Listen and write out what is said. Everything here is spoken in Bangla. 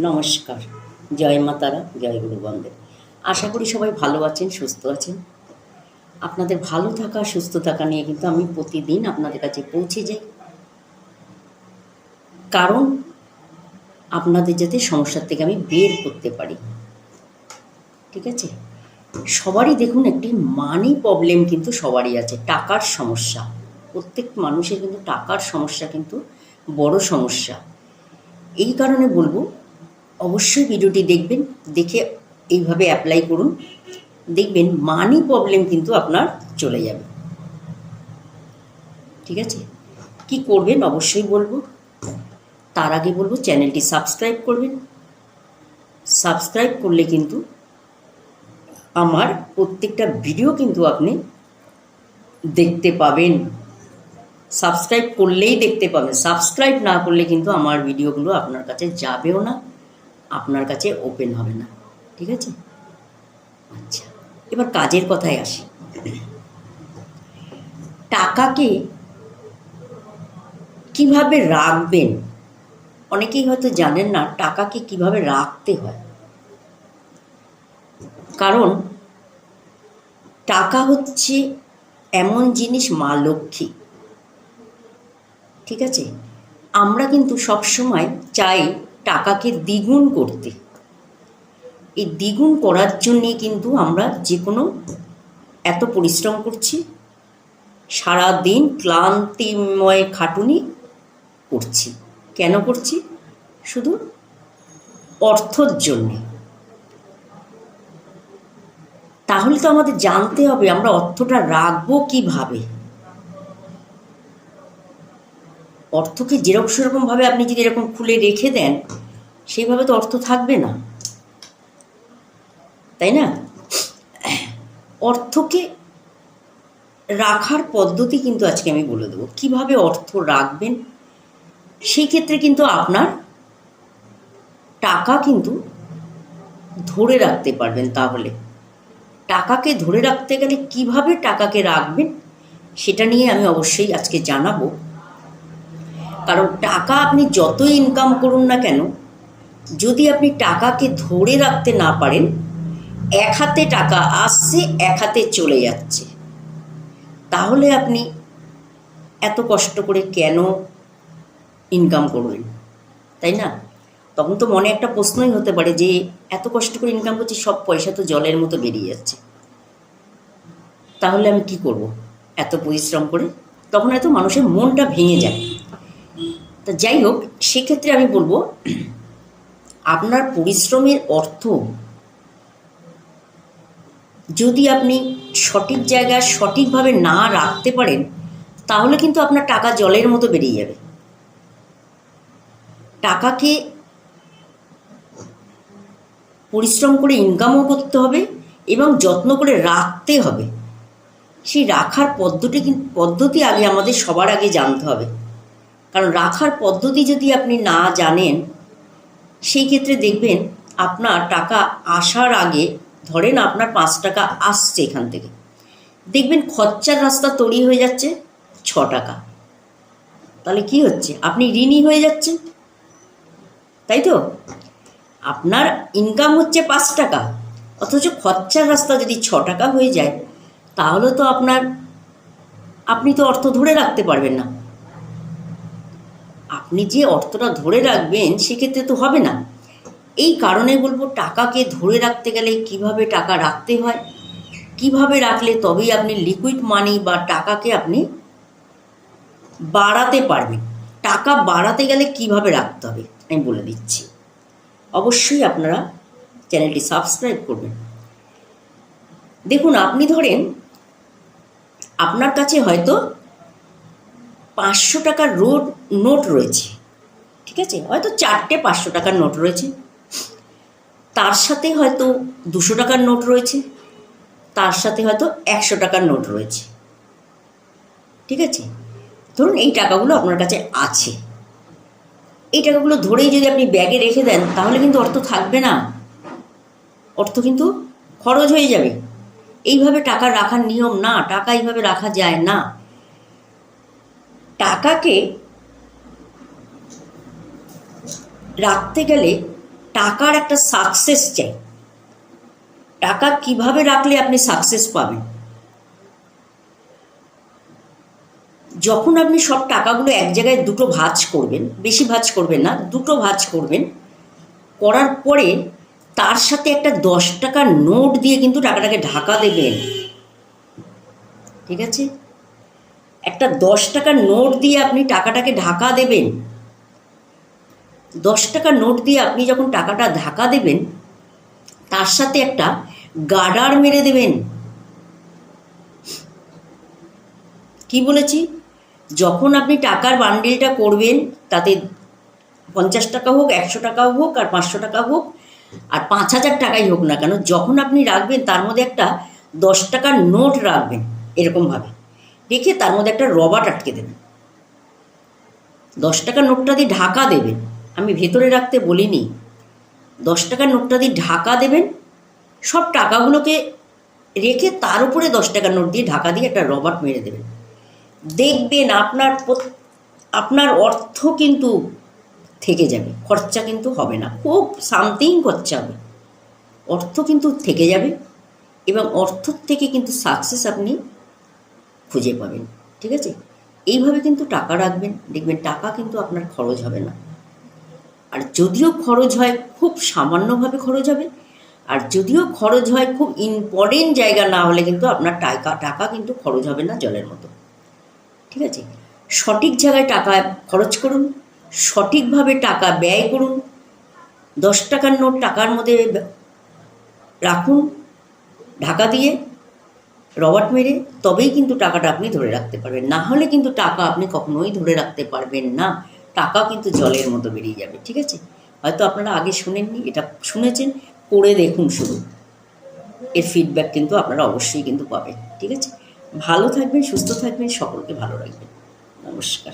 নমস্কার। জয় মাতারা জয় গুরু বন্দে। আশা করি সবাই ভালো আছেন, সুস্থ আছেন। আপনাদের ভালো থাকা, সুস্থ থাকা নিয়ে কিন্তু আমি প্রতিদিন আপনাদের কাছে পৌঁছে যাই। কারণ আপনাদের যাতে সমস্যার থেকে আমি বের করতে পারি। ঠিক আছে? সবারই দেখুন একটি মানি প্রবলেম কিন্তু সবারই আছে, টাকার সমস্যা। প্রত্যেক মানুষের কিন্তু টাকার সমস্যা কিন্তু বড় সমস্যা। এই কারণে বলব অবশ্যই ভিডিওটি দেখবেন, দেখে এইভাবে অ্যাপ্লাই করুন। দেখবেন মানি প্রবলেম কিন্তু আপনার চলে যাবে। ঠিক আছে? কি করবেন অবশ্যই বলব। তার আগে বলব, চ্যানেলটি সাবস্ক্রাইব করবেন। সাবস্ক্রাইব করলে কিন্তু আমার প্রত্যেকটা ভিডিও কিন্তু আপনি দেখতে পাবেন। সাবস্ক্রাইব করলেই দেখতে পাবেন। সাবস্ক্রাইব না করলে কিন্তু আমার ভিডিওগুলো আপনার কাছে যাবেও না। আপনার কাছে ওপেন হবে না। ঠিক আছে? আচ্ছা এবার কাজের কথায় আসি। টাকাকে কীভাবে রাখবেন? অনেকেই হয়তো জানেন না টাকাকে কীভাবে রাখতে হয়। কারণ টাকা হচ্ছে এমন জিনিস মা লক্ষ্মী। ঠিক আছে? আমরা কিন্তু সবসময় চাই টাকাকে দ্বিগুণ করতে। এই দ্বিগুণ করার জন্যে কিন্তু আমরা যে কোনো এত পরিশ্রম করছি, সারাদিন ক্লান্তিময় খাটুনি করছি। কেন করছি? শুধু অর্থর জন্যে। তাহলে তো আমাদের জানতে হবে আমরা অর্থটা রাখব কীভাবে? অর্থকে যেরকম সেরকমভাবে আপনি যদি এরকম খুলে রেখে দেন, সেইভাবে তো অর্থ থাকবে না। তাই না? অর্থকে রাখার পদ্ধতি কিন্তু আজকে আমি বলে দেবো। কীভাবে অর্থ রাখবেন, সেই ক্ষেত্রে কিন্তু আপনার টাকা কিন্তু ধরে রাখতে পারবেন তাহলে। টাকাকে ধরে রাখতে গেলে কীভাবে টাকাকে রাখবেন, সেটা নিয়ে আমি অবশ্যই আজকে জানাব। কারণ টাকা আপনি যত ইনকাম করুন না কেন, যদি আপনি টাকাকে ধরে রাখতে না পারেন, এক হাতে টাকা আসছে, এক হাতে চলে যাচ্ছে। তাহলে আপনি এত কষ্ট করে কেন ইনকাম করবেন? তাই না? তখন তো মনে একটা প্রশ্নই হতে পারে যে, এত কষ্ট করে ইনকাম করছি, সব পয়সা তো জলের মতো বেরিয়ে যাচ্ছে। তাহলে আমি কি করব? এত পরিশ্রম করে? তখন হয়তো মানুষের মনটা ভেঙে যায়। তা যাই হোক, সেক্ষেত্রে আমি বলব, আপনার পরিশ্রমের অর্থ যদি আপনি সঠিক জায়গায় সঠিকভাবে না রাখতে পারেন, তাহলে কিন্তু আপনার টাকা জলের মতো বেরিয়ে যাবে। টাকাকে পরিশ্রম করে ইনকামও করতে হবে এবং যত্ন করে রাখতে হবে। সেই রাখার পদ্ধতি পদ্ধতি আগে আমাদের সবার আগে জানতে হবে। কারণ রাখার পদ্ধতি যদি আপনি না জানেন, সেই ক্ষেত্রে দেখবেন আপনার টাকা আসার আগে ধরেন আপনার পাঁচ টাকা আসছে এখান থেকে। দেখবেন খরচার রাস্তা তৈরি হয়ে যাচ্ছে ছ টাকা। তাহলে কি হচ্ছে? আপনি ঋণী হয়ে যাচ্ছেন। তাই তো? আপনার ইনকাম হচ্ছে পাঁচ টাকা, অথচ খরচার রাস্তা যদি ছ টাকা হয়ে যায়, তাহলে তো আপনার, আপনি তো অর্থ ধরে রাখতে পারবেন না। আপনি যে অর্থটা ধরে রাখবেন, সেক্ষেত্রে তো হবে না। এই কারণে বলব, টাকাকে ধরে রাখতে গেলে কীভাবে টাকা রাখতে হয়? কীভাবে রাখলে তবেই আপনি লিকুইড মানি বা টাকাকে আপনি বাড়াতে পারবেন? টাকা বাড়াতে গেলে কীভাবে রাখতে হবে? আমি বলে দিচ্ছি। অবশ্যই আপনারা চ্যানেলটি সাবস্ক্রাইব করবেন। দেখুন, আপনি ধরেন, আপনার কাছে হয়তো পাঁচশো টাকার রোড নোট রয়েছে। ঠিক আছে? হয়তো চারটে পাঁচশো টাকার নোট রয়েছে। তার সাথে হয়তো দুশো টাকার নোট রয়েছে। তার সাথে হয়তো একশো টাকার নোট রয়েছে। ঠিক আছে? ধরুন এই টাকাগুলো আপনার কাছে আছে। এই টাকাগুলো ধরেই যদি আপনি ব্যাগে রেখে দেন, তাহলে কিন্তু অর্থ থাকবে না। অর্থ কিন্তু খরচ হয়ে যাবে। এইভাবে টাকা রাখার নিয়ম না, টাকা এইভাবে রাখা যায় না। টাকাকে রাখতে গেলে টাকার একটা সাকসেস চাই। টাকা কীভাবে রাখলে আপনি সাকসেস পাবেন? যখন আপনি সব টাকাগুলো এক জায়গায় দুটো ভাঁজ করবেন, বেশি ভাজ করবেন না, দুটো ভাঁজ করবেন, করার পরে তার সাথে একটা দশ টাকার নোট দিয়ে কিন্তু টাকাটাকে ঢাকা দেবেন। ঠিক আছে? একটা দশ টাকার নোট দিয়ে আপনি টাকাটাকে ঢাকা দেবেন। দশ টাকার নোট দিয়ে আপনি যখন টাকাটা ঢাকা দেবেন, তার সাথে একটা গার্ডার মেরে দেবেন। কি বলেছি? যখন আপনি টাকার বান্ডিলটা করবেন, তাতে পঞ্চাশ টাকা হোক, একশো টাকা হোক, আর পাঁচশো টাকা হোক, আর পাঁচ হাজার টাকাই হোক না কেন, যখন আপনি রাখবেন, তার মধ্যে একটা দশ টাকার নোট রাখবেন, এরকমভাবে। রেখে তার মধ্যে একটা রবার্ট আটকে দেবেন দশ টাকার নোটটা দিয়ে ঢাকা দেবেন। আমি ভেতরে রাখতে বলিনি। দশ টাকার নোটটা দিয়ে ঢাকা দেবেন। সব টাকাগুলোকে রেখে তার উপরে দশ টাকার নোট দিয়ে ঢাকা দিয়ে একটা রবার্ট মেরে দেবেন। দেখবেন আপনার আপনার অর্থ কিন্তু থেকে যাবে। খরচা কিন্তু হবে না। খুব সামথিং খরচা হবে। অর্থ কিন্তু থেকে যাবে এবং অর্থ থেকে কিন্তু সাকসেস আপনি খুঁজে পাবেন, ঠিক আছে? এইভাবে কিন্তু টাকা রাখবেন, দেখবেন টাকা কিন্তু আপনার খরচ হবে না। আর যদিও খরচ হয়, খুব সামান্যভাবে খরচ হবে, আর যদিও খরচ হয়, খুব ইম্পর্টেন্ট জায়গা না হলে কিন্তু আপনার টাকা টাকা কিন্তু খরচ হবে না জলের মতো, ঠিক আছে? সঠিক জায়গায় টাকা খরচ করুন, সঠিকভাবে টাকা ব্যয় করুন, দশ টাকার নোট টাকার মধ্যে রাখুন, ঢাকা দিয়ে রবার্ট মেরে তবেই কিন্তু টাকাটা আপনি ধরে রাখতে পারবেন। না হলে কিন্তু টাকা আপনি কখনোই ধরে রাখতে পারবেন না। টাকা কিন্তু জলের মতো বেরিয়ে যাবে, ঠিক আছে? হয়তো আপনারা আগে শুনেননি, এটা শুনেছেন করে দেখুন শুধু। এর ফিডব্যাক কিন্তু আপনারা অবশ্যই কিন্তু পাবেন, ঠিক আছে? ভালো থাকবেন, সুস্থ থাকবেন, সকলকে ভালো রাখবেন। নমস্কার।